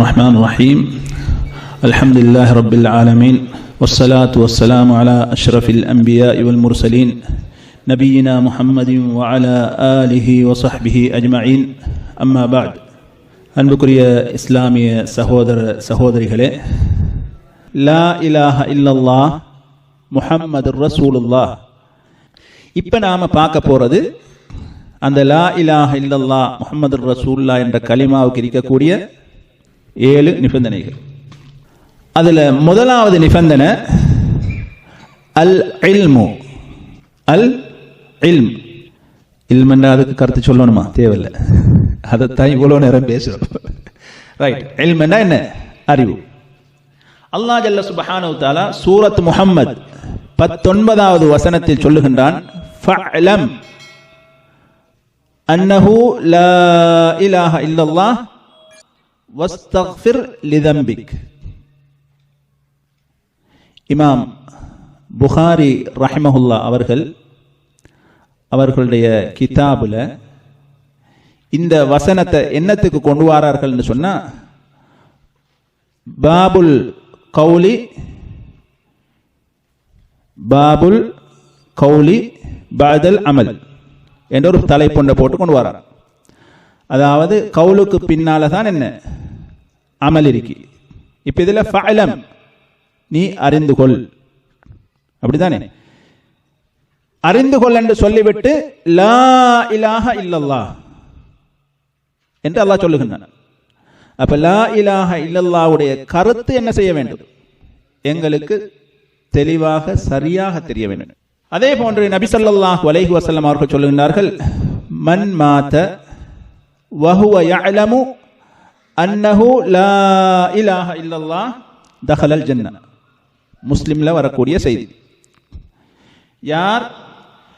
الرحمن الرحيم الحمد لله رب العالمين والصلاة والسلام على أشرف الأنبياء والمرسلين نبينا محمد وعلى آله وصحبه أجمعين أما بعد அன்புக்குரிய இஸ்லாமிய சகோதர சகோதரிகளே லா இலாஹ இல்லல்லா முஹம்மது ரசூலுல்லா இப்போ நாம் பார்க்க போகிறது அந்த லா இலாஹ இல்லல்லா முஹம்மது ரசூல்லா என்ற கலிமாவுக்கு இருக்கக்கூடிய ஏழு நிபந்தனைகள். அதில் முதலாவது நிபந்தனை அல் இல்மு. அல் இல்ம். இல்மன்ற அதுக்கு கருத்து சொல்லணுமா? தேவையில்லை. அதைத்தான் இவ்வளோ நேரம் பேசுகிறோம் ரைட் இல்மன்னா என்ன? அறிவு. அல்லா ஜல்ல சுபஹானு தாலா சூரத் முஹம்மத் பத்தொன்பதாவது வசனத்தில் சொல்லுகின்றான் ஃபஅலம் அன்னஹு லா இலாஹ இல்லல்லாஹ் வஸ்தக்ஃபிர் லிதம்பிக். இமாம் புகாரி ரஹிமஹுல்லா அவர்கள் அவர்களுடைய கிதாபில் இந்த வசனத்தை என்னத்துக்கு கொண்டு வரார்கள்னு சொன்னால் பாபுல் கௌலி பாபுல் கௌலி பாதல் அமல் என்ற ஒரு தலைப்பொண்டை போட்டு கொண்டு வரார். அதாவது கவுலுக்கு பின்னால தான் என்ன? அமலிருக்கு. இப்ப இதுல ஃபஅலம் நீ அறிந்து கொள் அப்படிதானே அறிந்து கொள் என்று சொல்லிவிட்டு லா இலாஹ இல்லல்லா என்று அல்லாஹ் சொல்லுகின்றான். அப்ப லா இலாக இல்லல்லாவுடைய கருத்து என்ன செய்ய வேண்டும்? எங்களுக்கு தெளிவாக சரியாக தெரிய வேண்டும். அதே போன்று நபி சொல்லாஹ் வலைஹு வசல்லம் அவர்கள் சொல்லுகின்றார்கள் மன் மாத வஹுவ யலமு அன்னஹு லா இலாஹ இல்லல்லாஹ் தஹலல் ஜன்ன. முஸ்லிம்ல வரக்கூடிய செய்தி. யார்?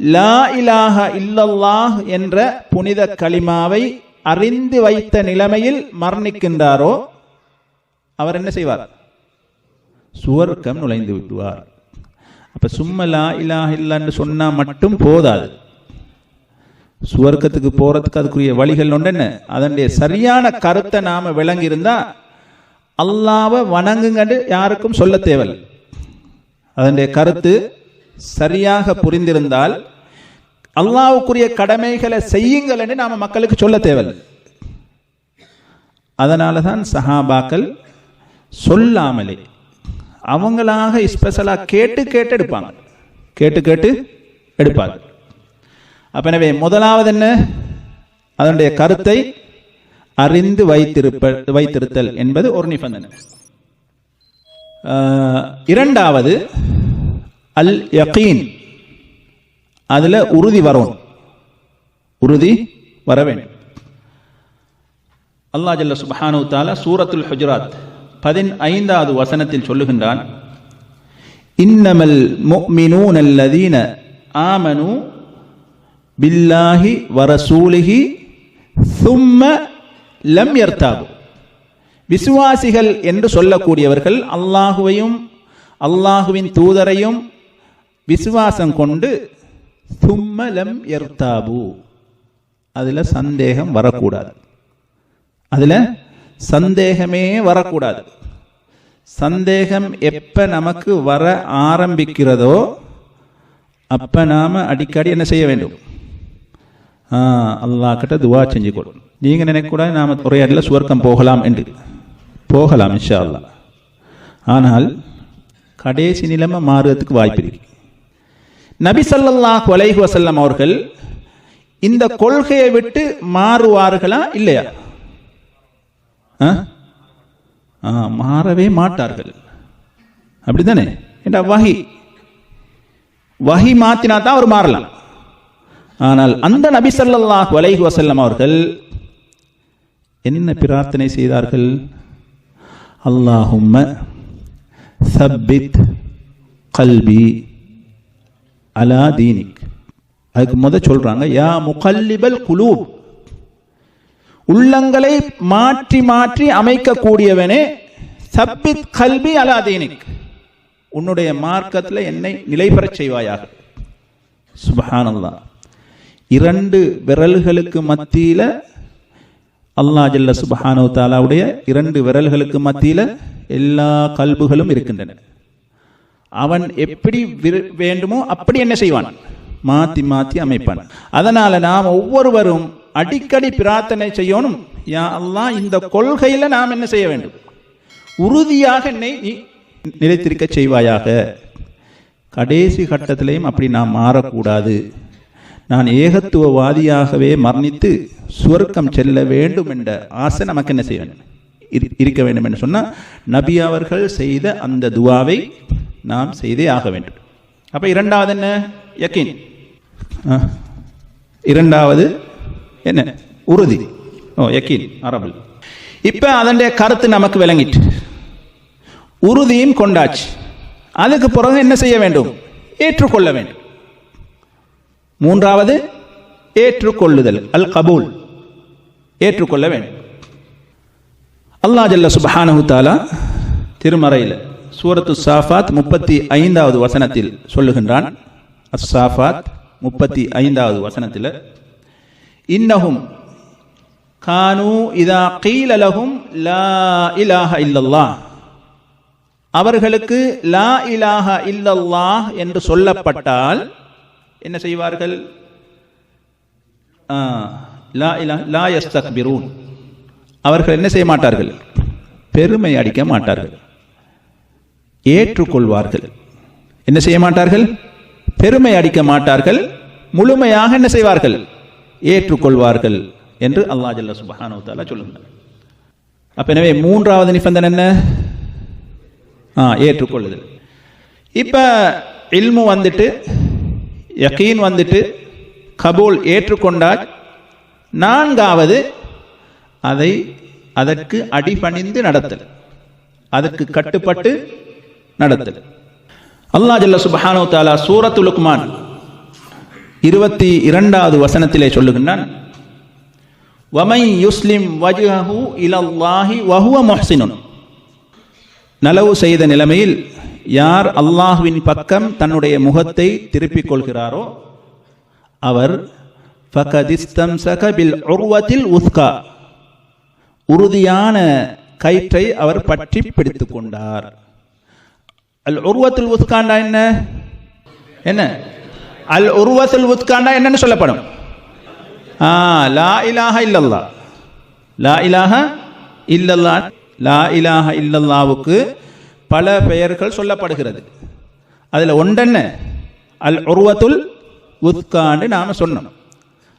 லா இலாஹ இல்லல்லாஹ் என்ற புனித கலிமாவை அறிந்து வைத்த நிலைமையில் மரணிக்கின்றாரோ அவர் என்ன செய்வார்? சுவர்க்கம் நுழைந்து விடுவார். அப்ப சும்மா லா இலாஹ இல்லன்னு சொன்னா மட்டும் போதாது. சுவர்க்கத்துக்கு போறதுக்கு அதுக்குரிய வழிகள் ஒன்று என்ன அதனுடைய சரியான கருத்தை நாம விளங்கியிருந்தா அல்லாவை வணங்குங்கன்னு யாருக்கும் சொல்ல தேவையில்லை. அதனுடைய கருத்து சரியாக புரிந்திருந்தால் அல்லாவுக்குரிய கடமைகளை செய்யுங்கள் என்று நாம மக்களுக்கு சொல்ல தேவையில்லை. அதனால தான் சஹாபாக்கள் சொல்லாமலே அவங்களாக ஸ்பெஷலாக கேட்டு கேட்டு எடுப்பாங்க. கேட்டு கேட்டு எடுப்பாங்க அப்ப எனவே முதலாவது என்ன அதனுடைய கருத்தை அறிந்து வைத்திருப்ப வைத்திருத்தல் என்பது ஒரு நிபந்தனை. இரண்டாவது அல் யகீன் அதுல உறுதி வரும். உறுதி வர வேண்டும். அல்லா ஜல்ல சுபஹானு தால சூரத்துல் ஹுஜராத் பதினைந்தாவது வசனத்தில் சொல்லுகின்றான் இன்னமல் முக்மினூன் அல்லதீன ஆமனு பில்லாஹி வரசூலிஹி சும்ம லம் எர்த்தாபு விசுவாசிகள் என்று சொல்லக்கூடியவர்கள் அல்லாஹுவையும் அல்லாஹுவின் தூதரையும் விசுவாசம் கொண்டு சும்மலம் எர்த்தாபு அதில் சந்தேகம் வரக்கூடாது. அதில் சந்தேகமே வரக்கூடாது. சந்தேகம் எப்போ நமக்கு வர ஆரம்பிக்கிறதோ அப்போ நாம் அடிக்கடி என்ன செய்ய வேண்டும்? அல்லாஹ் கிட்ட துவா செஞ்சு கொடு நீங்கள் நினைக்கூடாது நாம் ஒரே சுவர்க்கம் போகலாம் என்று போகலாம் இன்ஷா அல்லா ஆனால் கடைசி நிலைமை மாறுறதுக்கு வாய்ப்பு இருக்கு நபி சல்லாஹ் அலைஹி வசல்லம் அவர்கள் இந்த கொள்கையை விட்டு மாறுவார்களா இல்லையா மாறவே மாட்டார்கள் அப்படித்தானே என்ற வகி வகி மாத்தினா தான் அவர் மாறலாம் ஆனால் அந்த நபி சல்லாஹ் அலைஹி வசல்லம் அவர்கள் என்ன பிரார்த்தனை செய்தார்கள்? அல்லாஹும்ம சப்பித் கல்வி அலா தீனிக். அதுக்கு முத சொல்றாங்க யா முகல்லிபல் குலூ உள்ளங்களை மாற்றி மாற்றி அமைக்கக்கூடியவனே சப்பித் கல்வி அலா தீனிக். உன்னுடைய மார்க்கத்தில் என்னை நிலைபெறச் செய்வாயாக. சுபஹானல்லா இரண்டு விரல்களுக்கு மத்தியில அல்லாஹ் ஜல்ல சுபஹானு தாலாவுடைய இரண்டு விரல்களுக்கு மத்தியில் எல்லா கல்புகளும் இருக்கின்றன. அவன் எப்படி விரு- வேண்டுமோ அப்படி என்ன செய்வான்? மாத்தி மாத்தி அமைப்பான். அதனால நாம் ஒவ்வொருவரும் அடிக்கடி பிரார்த்தனை செய்யணும். யா அல்லாஹ் இந்த கொள்கையில நாம் என்ன செய்ய வேண்டும்? உறுதியாக என்னை நீ நிலைத்திருக்க செய்வாயாக. கடைசி கட்டத்திலையும் அப்படி நாம் மாறக்கூடாது. நான் ஏகத்துவவாதியாகவே மரணித்து சுவர்க்கம் செல்ல வேண்டும் என்ற ஆசை நமக்கு என்ன செய்ய வேண்டும்? இரு- இருக்க வேண்டும் என்று சொன்னால் நபி அவர்கள் செய்த அந்த துவாவை நாம் செய்தே ஆக வேண்டும். அப்போ இரண்டாவது என்ன? யக்கீன். ஆ. இரண்டாவது என்ன? உறுதி. ஓ யக்கீன் அரபுல் இப்போ அதனுடைய கருத்து நமக்கு விளங்கிட்டு உறுதியும் கொண்டாச்சு. அதுக்கு பிறகு என்ன செய்ய வேண்டும்? ஏற்றுக்கொள்ள வேண்டும். மூன்றாவது ஏற்றுக்கொள்ளுதல் அல் கபூல் ஏற்றுக்கொள்ள வேண்டும். அல்லா ஜல்ல சுப்ஹானஹு தாலா திருமறையில் சூரத்து சாஃபாத் முப்பத்தி ஐந்தாவது வசனத்தில் சொல்லுகின்றான். அஸ் சாஃபாத் முப்பத்தி ஐந்தாவது வசனத்தில் இன்னஹும் கானு இதா கீல லா இலாஹ இல்லல்லா அவர்களுக்கு லா இலாஹ இல்லல்லாஹ் என்று சொல்லப்பட்டால் என்ன செய்வார்கள்? ஆ, லா இலா லா யஸ்தக்பிரூன். அவர்கள் என்ன செய்ய மாட்டார்கள்? பெருமை அடிக்க மாட்டார்கள். ஏற்றுக்கொள்வார்கள். என்ன செய்ய மாட்டார்கள்? பெருமை அடிக்க மாட்டார்கள். முழுமையாக என்ன செய்வார்கள்? ஏற்றுக்கொள்வார்கள் என்று அல்லாஹ் ஜல்ல சுப்ஹானஹு வ தஆலா சொல்லுகிறார் அப்ப எனவே மூன்றாவது நிபந்தனை என்ன? ஆ ஏற்றுக்கொள்ளுதல். இப்ப இல்மு வந்துட்டு யகீன் வந்துட்டு கபூல் ஏற்றுக்கொண்டால் நான்காவது அதை அதற்கு அடிபணிந்து நடத்தல். அதற்கு கட்டுப்பட்டு நடத்தல். அல்லா ஜல்ல சுபஹானோ தாலா தஆலா லுக்மான் இருபத்தி இரண்டாவது வசனத்திலே சொல்லுகின்றான். வமை யுஸ்லிம் வஜ்ஹஹு இலல்லாஹி வஹுவ முஹ்சினுன். நலவு செய்த நிலைமையில் யார் அல்லாஹ்வின் பக்கம் தன்னுடைய முகத்தை திருப்பிக் கொள்கிறாரோ அவர் ஃபகதிஸ்தம்சக சகபில் உர்வத்தில் உஸ்கா. உறுதியான கயிற்றை அவர் பற்றி பிடித்துக் கொண்டார். அல் உருவத்தில் உஸ்காண்டா என்ன? என்ன? அல் உருவத்தில் உஸ்காண்டா என்னன்னு சொல்லப்படும். ஆ லா இலாஹ இல்லல்லா லா இலாஹ இல்லல்லா லா இலாஹ இல்லல்லாவுக்கு பல பெயர்கள் சொல்லப்படுகிறது. அதில் ஒன்றென்ன? அல் உருவத்துல் உத்கான்னு நாம் சொன்னோம்.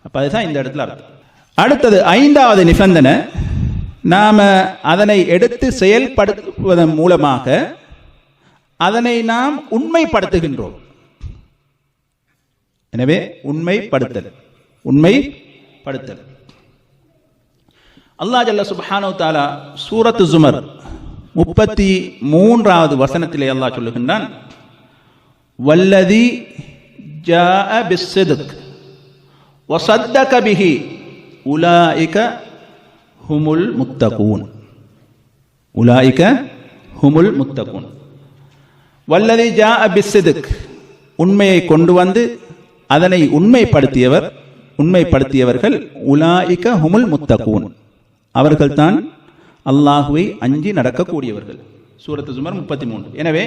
அப்போ அதுதான் இந்த இடத்துல அர்த்தம். அடுத்தது ஐந்தாவது நிபந்தனை நாம் அதனை எடுத்து செயல்படுத்துவதன் மூலமாக அதனை நாம் உண்மைப்படுத்துகின்றோம். எனவே உண்மைப்படுத்தல் உண்மைப்படுத்தல். அல்லாஹ் ஜல்ல சுப்ஹானஹு தாலா சூரத்து ஜுமர் முப்பத்தி மூன்றாவது வசனத்திலே அல்லாஹ் சொல்லுகின்றான் வல்லதி ஜாஅ பிஸ்ஸித்க் வஸத்தக பிஹி உலாயிக ஹுமுல் முத்தகூன். உலாயிக ஹுமுல் முத்தகூன். வல்லதி ஜா பிஸ்ஸிதுக் உண்மையை கொண்டு வந்து அதனை உண்மைப்படுத்தியவர் உண்மைப்படுத்தியவர்கள் உலாயிக ஹுமுல் முத்தகூன். அவர்கள்தான் அல்லாஹுவை அஞ்சி நடக்கக்கூடியவர்கள். சூரத்து சுமர் முப்பத்தி மூன்று எனவே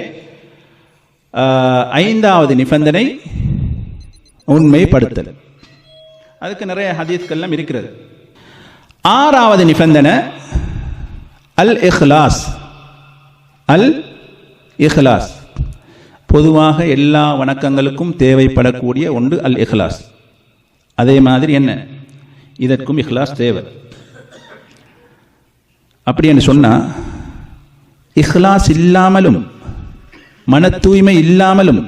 ஐந்தாவது நிபந்தனை உண்மைப்படுத்தல். அதுக்கு நிறைய ஹதீஸ்கள்லாம் இருக்கிறது. ஆறாவது நிபந்தனை அல் இஹ்லாஸ் அல் இஹ்லாஸ் பொதுவாக எல்லா வணக்கங்களுக்கும் தேவைப்படக்கூடிய ஒன்று அல் இஹ்லாஸ் அதே மாதிரி என்ன? இதற்கும் இஹ்லாஸ் தேவை. அப்படி என்று சொன்னால் இஹ்லாஸ் இல்லாமலும் மன தூய்மை இல்லாமலும்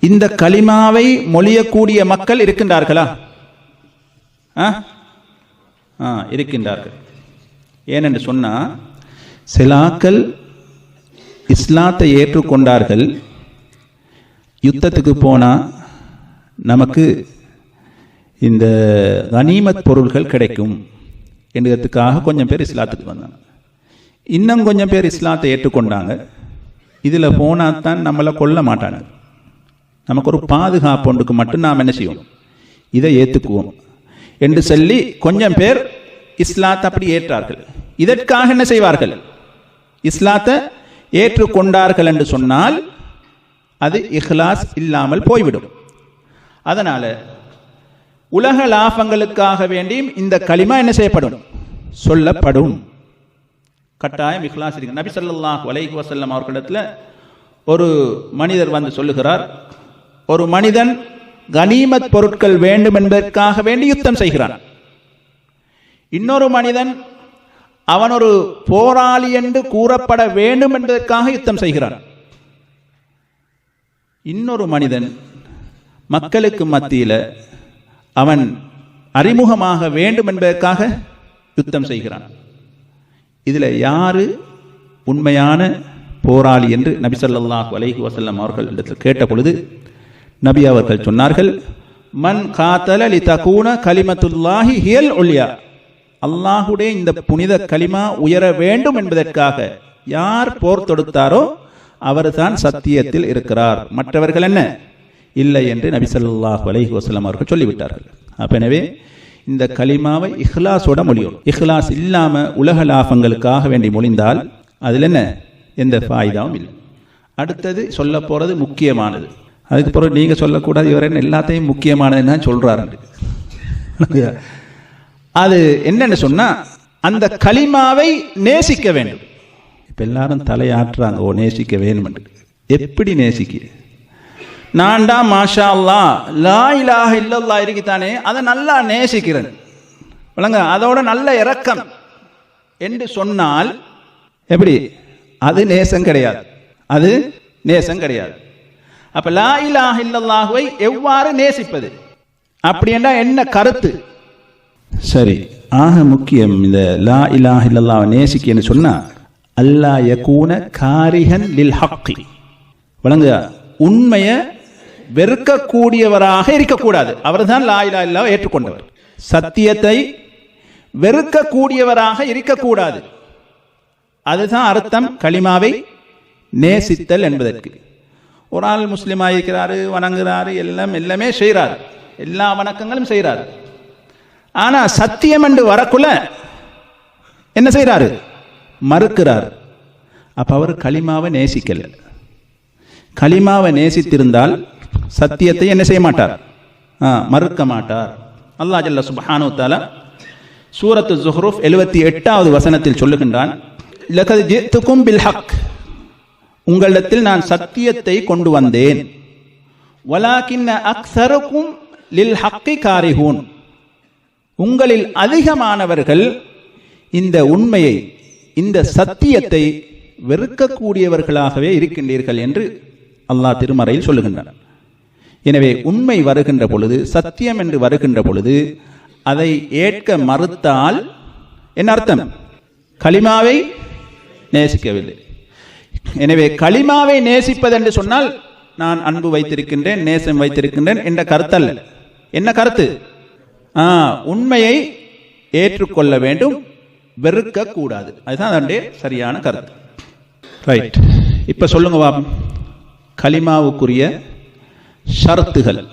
இந்த களிமாவை மொழியக்கூடிய மக்கள் இருக்கின்றார்களா? ஆ? ஆ இருக்கின்றார்கள். ஏனென்று சொன்னால் சிலாக்கள் இஸ்லாத்தை ஏற்றுக்கொண்டார்கள். யுத்தத்துக்கு போனால் நமக்கு இந்த கனிமத் பொருள்கள் கிடைக்கும். என்றதுக்காக கொஞ்சம் பேர் இஸ்லாத்துக்கு வந்தாங்க. இன்னும் கொஞ்சம் பேர் இஸ்லாத்தை ஏற்றுக்கொண்டாங்க. இதில் போனால் தான் நம்மளை கொல்ல மாட்டாங்க நமக்கு ஒரு பாதுகாப்பு ஒன்றுக்கு மட்டும் நாம் என்ன செய்வோம்? இதை ஏற்றுக்குவோம் என்று சொல்லி கொஞ்சம் பேர் இஸ்லாத்தை அப்படி ஏற்றார்கள். இதற்காக என்ன செய்வார்கள்? இஸ்லாத்தை ஏற்றுக்கொண்டார்கள் என்று சொன்னால் அது இஹ்லாஸ் இல்லாமல் போய்விடும். அதனால் உலக லாபங்களுக்காக வேண்டியும் இந்த களிமா என்ன செய்யப்படும்? சொல்லப்படும். கட்டாயம் இஹ்லாஸ் இருக்கு. நபி சொல்லாஹ் வலைஹி வசல்லம் அவர்களிடத்தில் ஒரு மனிதர் வந்து சொல்லுகிறார் ஒரு மனிதன் கனிமத் பொருட்கள் வேண்டும் என்பதற்காக வேண்டி யுத்தம் செய்கிறான். இன்னொரு மனிதன் அவன் ஒரு போராளி என்று கூறப்பட வேண்டும் என்பதற்காக யுத்தம் செய்கிறான். இன்னொரு மனிதன் மக்களுக்கு மத்தியில் அவன் அறிமுகமாக வேண்டும் என்பதற்காக யுத்தம் செய்கிறான். இதில் யாரு உண்மையான போராளி என்று நபி ஸல்லல்லாஹு அலைஹி வசல்லம் அவர்கள் இடத்தில் கேட்ட பொழுது நபி அவர்கள் சொன்னார்கள் மன் காத்தல லி தகூன கலிமத்துல்லாஹி ஹியல் ஒளியா அல்லாஹுடைய இந்த புனித கலிமா உயர வேண்டும் என்பதற்காக யார் போர் தொடுத்தாரோ அவர்தான் சத்தியத்தில் இருக்கிறார். மற்றவர்கள் என்ன? இல்லை என்று நபி ஸல்லல்லாஹு அலைஹி அவர்கள் சொல்லிவிட்டார்கள். அப்ப எனவே இந்த கலிமாவை இஹ்லாஸோட மொழியும் இஹ்லாஸ் இல்லாம உலக லாபங்களுக்காக வேண்டி மொழிந்தால் அதில் என்ன? எந்த ஃபாய்தாவும் இல்லை. அடுத்தது சொல்ல போறது முக்கியமானது. அதுக்கு பிறகு நீங்க சொல்லக்கூடாது இவர் என்ன எல்லாத்தையும் முக்கியமானதுன்னு தான் சொல்றாரு. அது என்னன்னு சொன்னா அந்த கலிமாவை நேசிக்க வேண்டும். இப்ப எல்லாரும் தலையாட்டுறாங்க ஓ நேசிக்க வேணும் எப்படி நேசிக்க நான்டா மாஷா அல்லா லா இலாக இல்லல்லா இருக்குத்தானே அதை நல்லா நேசிக்கிறேன். விளங்க அதோட நல்ல இறக்கம். என்று சொன்னால் எப்படி? அது நேசம் கிடையாது. அது நேசம் கிடையாது. அப்ப லா இலாக இல்லல்லாஹுவை எவ்வாறு நேசிப்பது? அப்படி என்ன கருத்து? சரி ஆக முக்கியம் இந்த லா இலாஹ இல்லல்லாவை நேசிக்கன்னு சொன்னா அல்லா யகூன காரிகன் லில் ஹக்கி வழங்க உண்மையை வெறுக்கக்கூடியவராக இருக்கக்கூடாது. அவர்தான் லா இலாஹ ஏற்றுக்கொண்டவர். சத்தியத்தை வெறுக்கக்கூடியவராக இருக்கக்கூடாது. அதுதான் அர்த்தம். களிமாவை நேசித்தல் என்பதற்கு. ஒரு ஆள் முஸ்லீமாக இருக்கிறாரு வணங்குறாரு எல்லாம் எல்லாமே செய்கிறாரு எல்லா வணக்கங்களும் செய்கிறாரு ஆனால் சத்தியம் என்று வரக்குள்ள என்ன செய்கிறாரு மறுக்கிறார். அப்போ அவர் களிமாவை நேசிக்கல. களிமாவை நேசித்திருந்தால் சத்தியத்தை என்ன செய்ய மாட்டார் ஆ, மறுக்க மாட்டார். அல்லாஹ் ஜல்ல சுப்ஹானு சூரத்து ஜுஹ்ரூஃப் எழுபத்தி எட்டாவது வசனத்தில் சொல்லுகின்றான் லகத் ஜித்துக்கும் பில் ஹக் உங்களிடத்தில் நான் சத்தியத்தை கொண்டு வந்தேன். வலாக்கின்ன அக்ஸருக்கும் லில் ஹக்கி காரிஹூன். உங்களில் அதிகமானவர்கள் இந்த உண்மையை இந்த சத்தியத்தை வெறுக்கக்கூடியவர்களாகவே இருக்கின்றீர்கள் என்று அல்லாஹ் திருமறையில் சொல்லுகின்றனர் எனவே உண்மை வருகின்ற பொழுது சத்தியம் என்று வருகின்ற பொழுது அதை ஏற்க மறுத்தால் என்ன அர்த்தம்? களிமாவை நேசிக்கவில்லை. எனவே களிமாவை நேசிப்பது என்று சொன்னால் நான் அன்பு வைத்திருக்கின்றேன் நேசம் வைத்திருக்கின்றேன் என்ற கருத்தல்ல. என்ன கருத்து? ஆ, உண்மையை ஏற்றுக்கொள்ள வேண்டும் வெறுக்க கூடாது அதுதான் அதனுடைய சரியான கருத்து. ரைட் இப்ப சொல்லுங்க பாப்போம் கலிமாவுக்குரிய ஷரத்துகள்.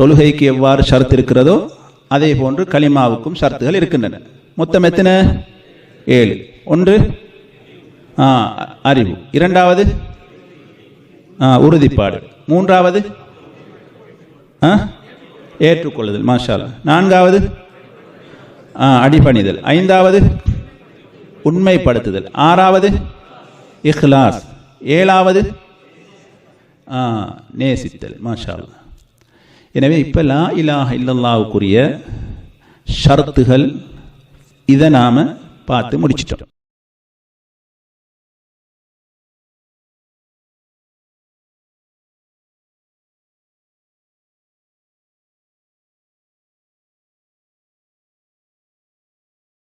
தொழுகைக்கு எவ்வாறு ஷரத்து இருக்கிறதோ அதே போன்று கலிமாவுக்கும் ஷரத்துகள் இருக்கின்றன. மொத்தம் எத்தனை? ஏழு. ஒன்று? ஆ, அறிவு. இரண்டாவது? ஆ, உறுதிப்பாடு. மூன்றாவது? ஆ, ஏற்றுக்கொள்ளுதல். மாஷாலா நான்காவது? ஆ, அடிபணிதல். ஐந்தாவது? உண்மைப்படுத்துதல். ஆறாவது? இஹ்லாஸ். ஏழாவது? நேசித்தல். மாஷால் எனவே இப்போ லா இலாஹ இல்லல்லாவுக்குரிய ஷரத்துகள் இதை நாம் பார்த்து முடிச்சிட்டோம்.